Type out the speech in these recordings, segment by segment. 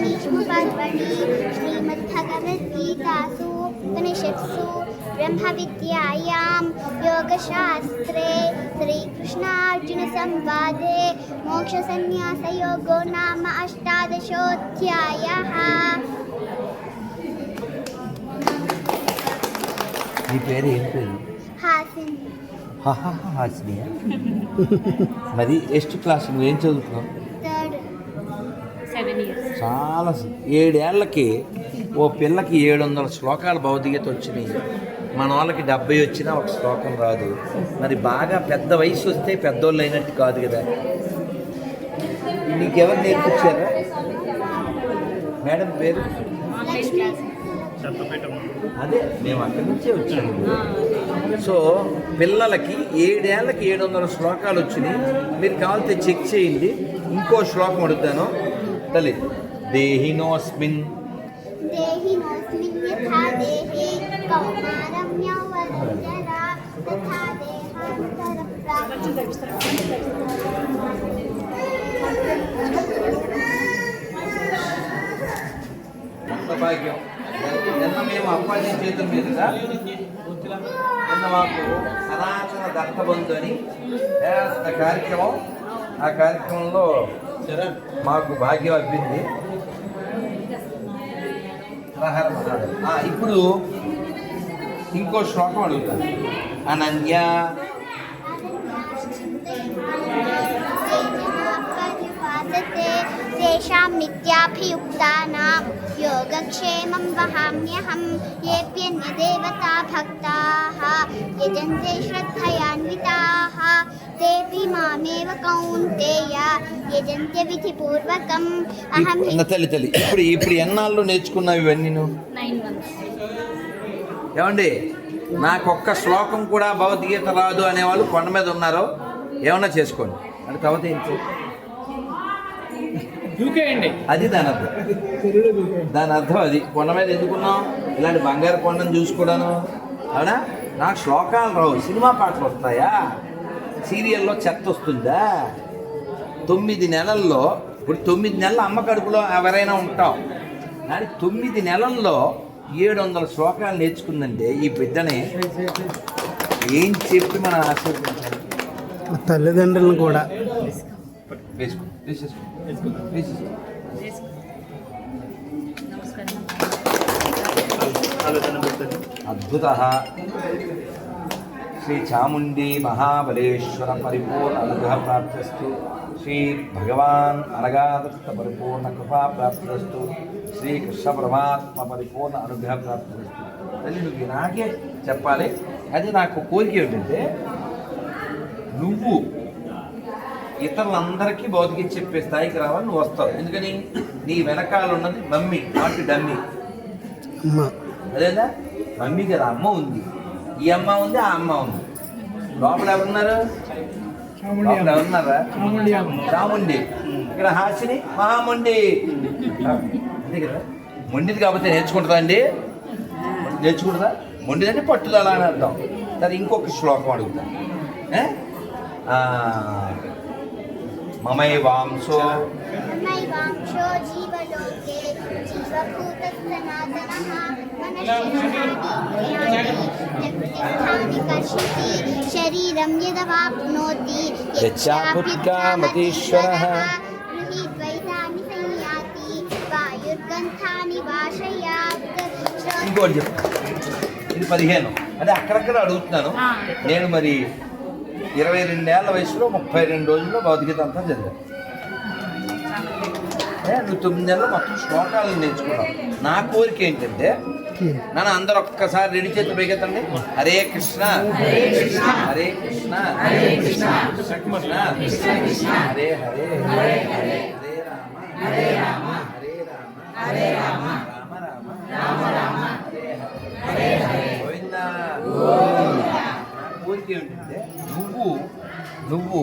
भीष्मपर्वणि श्रीमद्भगवद्गीतासु उपनिषत्सु ब्रह्मविद्यायां योगशास्त्रे श्रीकृष्णार्जुनसंवादे मोक्षसन्न्यासयोगो नाम अष्टादशोऽध्यायः నీ పేరు ఏం పేరు हासिन् హాసినియా మరి ఎస్ట్ క్లాస్ నువ్వేం చదువుతున్నావు third సెవెన్ ఇయర్స్ చాలా సి- ఏడేళ్ళకి ఓ పిల్లకి ఏడు వందల శ్లోకాలు భౌతికత వచ్చినాయి. మన వాళ్ళకి డెబ్బై వచ్చినా ఒక శ్లోకం రాదు. మరి బాగా పెద్ద వయసు వస్తే పెద్దోళ్ళు అయినట్టు కాదు కదా. నీకెవరు నేర్పించారా? మేడం పేరు? అదే మేము అక్కడి నుంచే వచ్చాము. సో పిల్లలకి ఏడేళ్ళకి ఏడు వందల శ్లోకాలు వచ్చినాయి. మీరు కావాలంటే చెక్ చేయండి. ఇంకో శ్లోకం అడుగుతాను. తల్లి దేహినోస్మిన్ देहिनोऽस्मिन् यथा देहे कौमारं यौवनजरा तथा ఎంత భాగ్యం నిన్న మేము అప్పాజీ చేతుల మీదుగా నిన్న మాకు సనాతన దత్తబంధు అని పెద్ద కార్యక్రమం ఆ కార్యక్రమంలో మాకు భాగ్యం అబ్బింది హరహర మహాదేవ్. ఆ, ఇప్పుడు ఇంకో శ్లోకం అడుగుతాను. అనన్య तेषां नित्याभियुक्तानां योगक्षेमं वहाम्यहं येऽप्यन्यदेवता भक्ताः यजन्ते श्रद्धयान्विताः तेऽपि मामेव कौन्तेय यजन्त्य विधिपूर्वकम् अहं हि ఉన్న తల్లి తల్లి ఇప్పుడు ఇప్పుడు ఎన్నాళ్ళు నేర్చుకున్నావు ఇవన్నీ నువ్వు నైన్ మంత్స్ ఏమండి నాకొక్క శ్లోకం కూడా భగవద్గీత రాదు అనేవాళ్ళు కొండ మీద ఉన్నారో ఏమన్నా చేసుకోండి అంటే తర్వాత ఏంటి దూకేయండి అది దాని అర్థం. దాని అర్థం అది. కొండ మీద ఎందుకున్నాం ఇలాంటి బంగారు కొండను చూసుకోవడాను. అవునా? నాకు శ్లోకాలు రావు. సినిమా పాటలు వస్తాయా? సీరియల్లో చెత్త వస్తుందా? తొమ్మిది నెలల్లో ఇప్పుడు తొమ్మిది నెలల అమ్మ కడుపులో ఎవరైనా ఉంటాం కానీ తొమ్మిది నెలల్లో ఏడు వందల శ్లోకాలు నేర్చుకుందంటే ఈ బిడ్డని ఏం చెప్పి మనం ఆశీర్వదించాలి? తల్లిదండ్రులను కూడా. వేసుకో. వేసేసుకో అద్భుత. శ్రీ చాముండి మహాబలేశ్వర పరిపూర్ణ అనుగ్రహ ప్రాప్తిస్తు. శ్రీ భగవాన్ అనగాదత్త పరిపూర్ణ కృపా ప్రాప్తిస్తు. శ్రీ కృష్ణ పరమాత్మ పరిపూర్ణ అనుగ్రహ ప్రాప్తిస్తు. తల్లి నువ్వు నాకే చెప్పాలి. అది నాకు కోరిక ఏమిటంటే నువ్వు ఇతరులందరికీ భౌతిక చెప్పే స్థాయికి రావాలి నువ్వు వస్తావు. ఎందుకని? నీ వెనకాల ఉన్నది మమ్మీ నాటి డమ్మీ అమ్మ. అదేనా మమ్మీ కదా అమ్మ ఉంది. ఈ అమ్మ ఉంది ఆ అమ్మ ఉంది. లోపల ఎవరున్నారు? చాముండి. ఇక్కడ హాసిని మహాముండి. అంతే కదా? మొండిది కాబట్టి నేర్చుకుంటుందా అండి? నేర్చుకుంటుందా? మొండిదంటే పట్టుదల అని అర్థం. సరే ఇంకొక శ్లోకం అడుగుతా. మమై వాంశో శరీరం యదవాప్నోతి యచ్చాపుత్కామతీశ్వరః ఇంకోటి చెప్పు. ఇది పదిహేను. అదే అక్కడక్కడ అడుగుతున్నాను. నేను మరి ఇరవై రెండేళ్ళ వయసులో ముప్పై రెండు రోజుల్లో భౌతికత అంతా చదివాను నువ్వు తొమ్మిది నెలలు మొత్తం శ్లోకాలను నేర్చుకున్నావు. నా కోరిక ఏంటంటే నన్ను అందరు ఒక్కసారి రెడీ చేతి పైకెత్తండి. హరే కృష్ణ. హరే కృష్ణ. హరే కృష్ణ హరే. కృష్ణ కృష్ణ కృష్ణ హరే హరే హరే హరే రామ హరే రామ. హరే రామ. హరే రామ రామ హరే హరే హరే గోవిందా నా ఏమిటంటే నువ్వు నువ్వు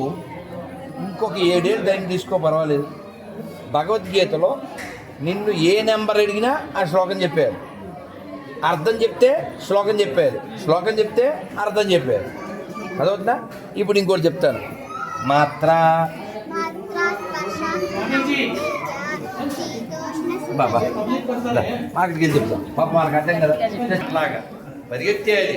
ఇంకొక ఏడేళ్ళు టైం తీసుకో పర్వాలేదు. భగవద్గీతలో నిన్ను ఏ నెంబర్ అడిగినా ఆ శ్లోకం చెప్పారు అర్థం చెప్తే శ్లోకం చెప్పారు శ్లోకం చెప్తే అర్థం చెప్పారు అదవుతుందా ఇప్పుడు ఇంకోటి చెప్తాను. మాత్ర. బాబా మార్కెట్కి వెళ్ళి చెప్తాం. పాప మనకు అర్థం కదా. లాగా. పరిగెత్తేయాలి.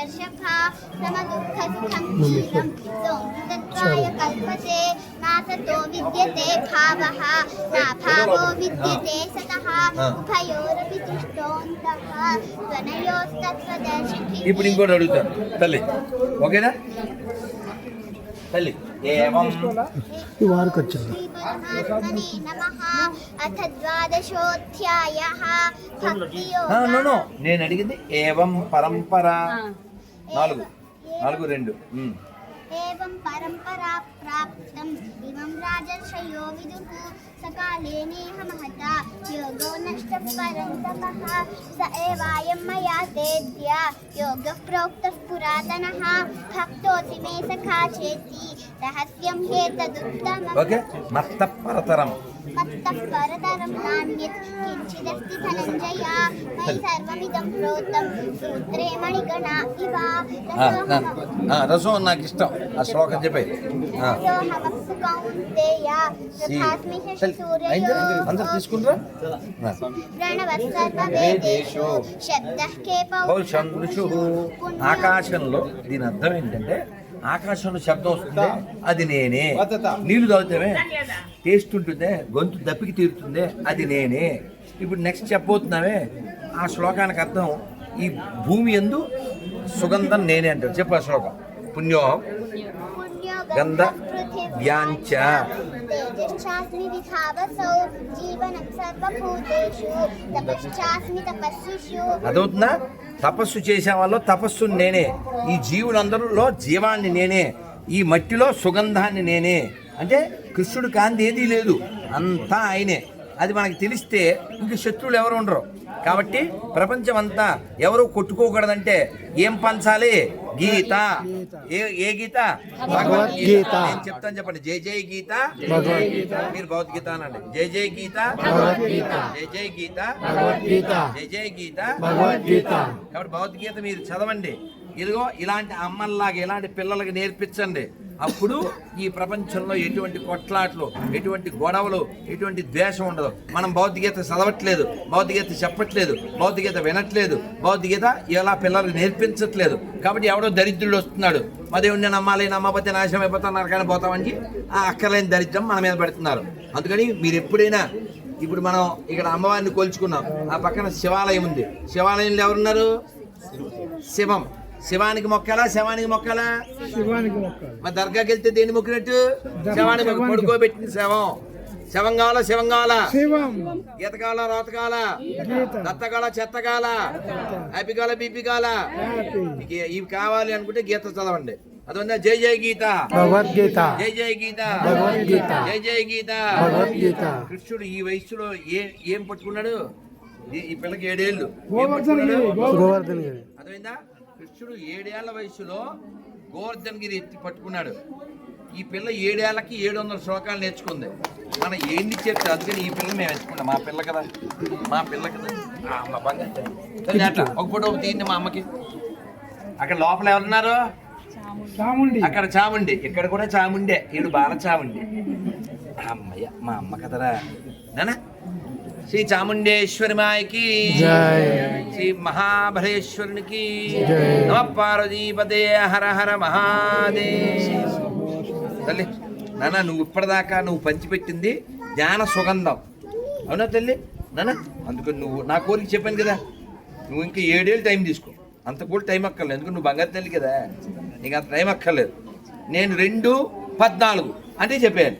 పురుషర్షభా సమ దుఃఖ సుఖం క్షీరం సౌందర్యాయ కల్పతే నాసతో విద్యతే భావః నా భావో విద్యతే సతః ఉభయోరపి దృష్టోంతః త్వనయోస్తత్వదర్శిభిః ఇప్పుడు ఇంకోటి అడుగుతాను తల్లి ఓకేనా? తల్లి ఏవం వారికి వచ్చింది అథ ద్వాదశోధ్యాయः భక్తియోగ ఆ, నో నో. నేను అడిగింది ఏవం పరంపర? నాలుగు. నాలుగు రెండు. ఏవం పరంపరా ప్రాప్తం? ఇమం రాజర్షయో విదుః. సకాలే నేహ మహత యోగో నష్ట పరంతపః. స ఏవాయం మయా తేద్య యోగ ప్రోక్త పురాతనః. భక్తోతి మే సఖా చేతి. రహస్యం ఓకే. మత్త పరతరం मत्तः परतरं नान्यत् किञ्चिदस्ति धनञ्जय मयि सर्वमिदं प्रोतं सूत्रे मणिगणा इव ఆ, ఆ, रसोऽहम् ఆ, రసం నాకు ఇష్టం ఆ శ్లోకం చెప్పే ఆ. రసోహమప్సు కౌంతేయ సి- తథాస్మి తల్లి, అయిందా? అందరు శశిసూర్యయోः తీసుకుంటారా ఆ. ప్రణవः సర్వవేదేషు శబ్దः కే పౌరుషం ఋషు ఆకాశంలో దీని అర్థం ఏంటంటే ఆకాశంలో శబ్దం వస్తుంది అది నేనే. నీళ్ళు తాగుతామే టేస్ట్ ఉంటుందే గొంతు దప్పికి తీరుతుందే అది నేనే. ఇప్పుడు నెక్స్ట్ చెప్పబోతున్నావే ఆ శ్లోకానికి అర్థం ఈ భూమి ఎందు సుగంధం నేనే అంటారు. చెప్పు ఆ శ్లోకం. పుణ్యోహం గంధ వ్యాంచ తేజశ్చాస్మి విధావసౌ జీవనం సర్వభూతేషు తపశ్చాస్మి తపస్సుషు అదవుతుందా? తపస్సు చేసే వాళ్ళు తపస్సు నేనే. ఈ జీవులందరిలో జీవాన్ని నేనే. ఈ మట్టిలో సుగంధాన్ని నేనే. అంటే కృష్ణుడు కాంతి ఏదీ లేదు. అంతా ఆయనే. అది మనకి తెలిస్తే ఇంక శత్రువులు ఎవరు ఉండరు. కాబట్టి ప్రపంచం అంతా ఎవరు కొట్టుకోకూడదంటే ఏం పంచాలి? గీత. ఏ ఏ గీత? భగవద్గీత. నేను చెప్తాను చెప్పండి. జై జై గీత. భగవద్గీత. మీరు భగవద్గీత అనండి. జై జై గీత. భగవద్గీత. జై జై గీత. భగవద్గీత. జై జై గీత. భగవద్గీత. కాబట్టి భగవద్గీత మీరు చదవండి. ఇదిగో ఇలాంటి అమ్మల్లాగా ఇలాంటి పిల్లలకి నేర్పించండి. అప్పుడు ఈ ప్రపంచంలో ఎటువంటి కొట్లాట్లు ఎటువంటి గొడవలు ఎటువంటి ద్వేషం ఉండదు. మనం భౌతికత చదవట్లేదు భౌతికత చెప్పట్లేదు భౌతికత వినట్లేదు భౌతికత ఇలా పిల్లలకు నేర్పించట్లేదు. కాబట్టి ఎవడో దరిద్రుడు వస్తున్నాడు. మా దేవుడిని నమ్మాలి నమ్మకపోతే నాశనం అయిపోతాను నరకాన్ని పోతామని ఆ అక్కర్లేని దరిద్రం మన మీద పెడుతున్నారు. అందుకని మీరు ఎప్పుడైనా ఇప్పుడు మనం ఇక్కడ అమ్మవారిని కోల్చుకున్నాం. ఆ పక్కన శివాలయం ఉంది. శివాలయంలో ఎవరున్నారు? శివం. శివానికి మొక్కాలా శవానికి మొక్కాలా? శివానికి మొక్కాలి. మరి దర్గాకి వెళ్తే దేని మొక్కినట్టు? శవానికి మొక్కు. పడుకోబెట్టిన శవం శవం. కావాలా శవం కావాలా శివం. గీత కావాలా రోత కావాలా గీత దత్త కావాలా చెత్త కావాలా హ్యాపీ. కావాలా బీపీ మీకు ఇవి కావాలి అనుకుంటే గీత చదవండి. అదొందా? జై జై గీత. భగవద్గీత. జై జై గీత. భగవద్గీత. జై జై గీత. భగవద్గీత. కృష్ణుడు ఈ వయసులో ఏ ఏం పట్టుకున్నాడు? ఈ- పిల్లకి ఏడేళ్ళు. అర్థమైందా? కృష్ణుడు ఏడేళ్ళ వయసులో గోవర్ధన్ గిరి ఎత్తి పట్టుకున్నాడు. ఈ పిల్ల ఏడేళ్ళకి ఏడు వందల శ్లోకాలు నేర్చుకుంది. మన ఏంది చెప్తే అందుకని ఈ పిల్ల మేము ఎంచుకున్నాం. మా పిల్ల కదా. మా పిల్ల కదా. మా బంగారు అట్లా ఒక ఫోటో తీయండి మా అమ్మకి. అక్కడ లోపల ఎవరున్నారు? చాముండి. అక్కడ చాముండి. ఇక్కడ కూడా చాముండే. ఈడు బాల చాముండి. అమ్మయ్య మా అమ్మ కదరా. నానా? శ్రీ చాముండేశ్వరి మాయకి శ్రీ మహాబలేశ్వరునికి జై. నమ పార్వతీపదే హర హర మహాదేవ్. తల్లి నాన్న నువ్వు ఇప్పటిదాకా నువ్వు పంచిపెట్టింది జ్ఞాన సుగంధం. అవునా తల్లి? నాన్న అందుకని నువ్వు నా కోరిక చెప్పాను కదా. నువ్వు ఇంకా ఏడేళ్ళు టైం తీసుకో. అంత కూడా టైం అక్కర్లేదు. ఎందుకంటే నువ్వు బంగారు తల్లి కదా. నీకు అంత టైం అక్కర్లేదు. నేను రెండు పద్నాలుగు. అంటే చెప్పాను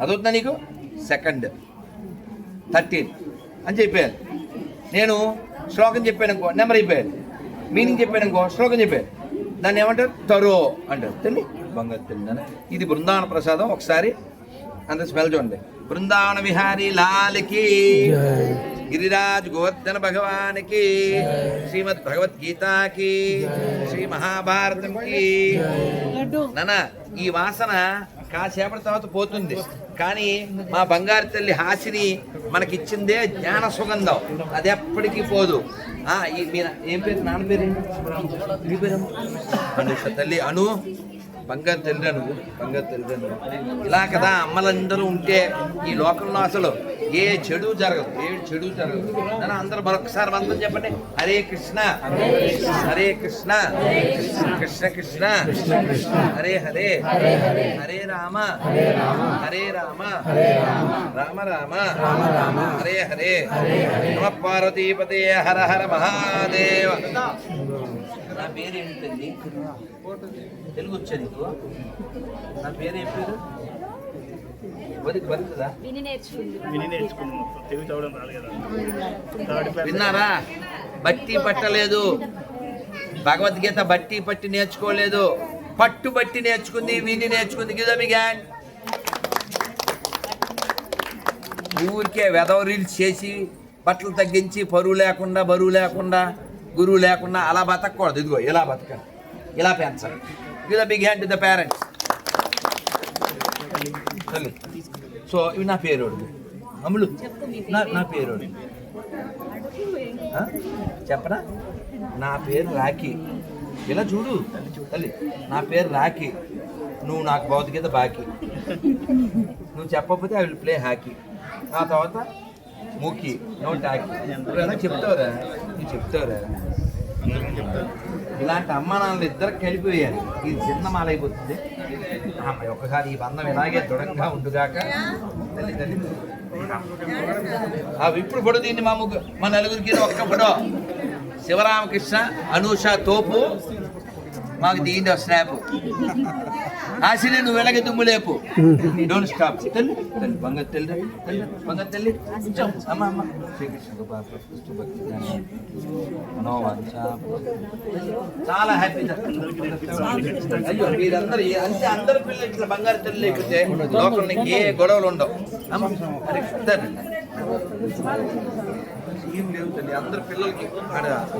అదవుతుందా నీకు? సెకండ్ థర్టీన్ అని చెప్పాను నేను శ్లోకం చెప్పాను అనుకో నెంబర్ అయిపోయాను మీనింగ్ చెప్పాను అనుకో శ్లోకం చెప్పాను దాన్ని ఏమంటారు? తరో అంటారు. తెలియ బంగారు తెలియదా ఇది బృందావన ప్రసాదం. ఒకసారి అంత స్మెల్ చూడండి. బృందావన విహారీ లాల్కి గిరిరాజ్ గోవర్ధన భగవానికి శ్రీమద్ భగవద్గీతకి శ్రీ మహాభారతంకి. నానా ఈ వాసన కాసేపటి తర్వాత పోతుంది. కానీ మా బంగారు తల్లి హాసిని మనకిచ్చిందే జ్ఞాన సుగంధం. అది ఎప్పటికీ పోదు. మీ ఏం పేరు? నాన్న పేరు మీ పేరు? తల్లి అను బంగారు తల్లి అను బంగారు తల్లి అను. ఇలా కదా అమ్మలందరూ ఉంటే ఈ లోకంలో అసలు ఏ చెడు జరగదు ఏ చెడు జరగదు. అని అందరూ మరొకసారి మంత్రం చెప్పండి. హరే కృష్ణ. హరే కృష్ణ. కృష్ణ కృష్ణ. హరే హరే. హరే రామ. హరే రామ. రామ రామ. హరే హరే. నమ పార్వతీపతే హర హర మహాదేవ. నా పేరు తల్లి తెలుగు వచ్చా నీకు? నా పేరు ఏం పేరు? విని నేర్చుకుంది. తెలుగు చదవడం కదా. విన్నారా? బట్టి పట్టలేదు. భగవద్గీత బట్టి పట్టి నేర్చుకోలేదు. పట్టు బట్టి నేర్చుకుంది విని నేర్చుకుంది. గిద మీ గ్యాంగ్ ఊరికే వెదవ రీల్స్ చేసి బట్టలు తగ్గించి పరువు లేకుండా బరువు లేకుండా గురువు లేకుండా అలా బతకూడదు ఇదిగో ఇలా బతకండి ఇలా పెంచాలి. Give the big hand the parents so ఇవి నా పేరోడు. అమ్ములు. నా నా పేరోడు. చెప్పరా? నా పేరు రాఖీ. ఇలా చూడు తల్లి. నా పేరు రాఖీ. నువ్వు నాకు భౌతికత బాకీ. నువ్వు చెప్పకపోతే ఐ విల్ ప్లే హాకీ. ఆ తర్వాత మూకీ. No talkie చెప్తావురా? నువ్వు చెప్తావురా? ఇలాంటి అమ్మ నాన్నలు ఇద్దరు కలిపివేయాలి ఇది చిన్న మాలైపోతుంది. అమ్మ ఒక్కసారి ఈ బంధం ఇలాగే దృఢంగా ఉండుగాక తల్లి తల్లి. ఇప్పుడు ఫోటో దీన్ని మా ముగ్గురు. మా నలుగురికి ఒక్క ఫోటో. శివరామకృష్ణ అనూష తోపు. మాకు దీని స్నాప్. ఆశని నువ్వు వెలగ దుమ్ము లేపు. డోంట్ స్టాప్ తల్లి తల్లి బంగారు తల్లి తల్లి బంగారు తల్లి అమ్మ అమ్మ. శ్రీకృష్ణ. చాలా హ్యాపీ అయ్యో మీరందరూ అంతే అందరు పిల్లలు ఇట్లా బంగారు తల్లి లేకపోతే లోకంలో ఏ గొడవలు ఉండవు. అమ్మ. ఏం లేవు తల్లి. అందరు పిల్లలకి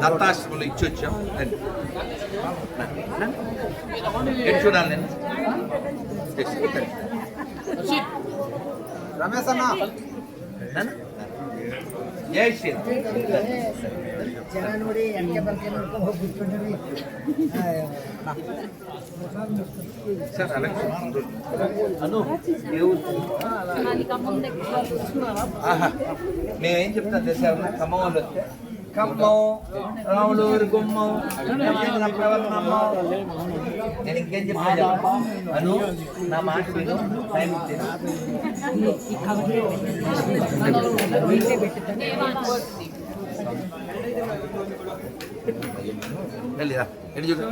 దత్తాశ్రమంలో ఇచ్చి వచ్చాం రండి. ఎటు చూడాలి నేను. రండి. నాన్న? జై శ్రీరామ్. సార్ అలాగే అను ఏ ఊరు? అది ఖమ్మం దగ్గర ఆహా. మేమేం చెప్తాం చేసారు ఖమ్మం వాళ్ళు వస్తే ఖమ్మం రాములూరు గుమ్మం నా ప్రవర్తనమ్మో. నేను ఇంకేం చెప్తా చెప్పు. అను నా మాట విను టైం ఇచ్చేది. వెళ్ళిరా ఎటు చూడు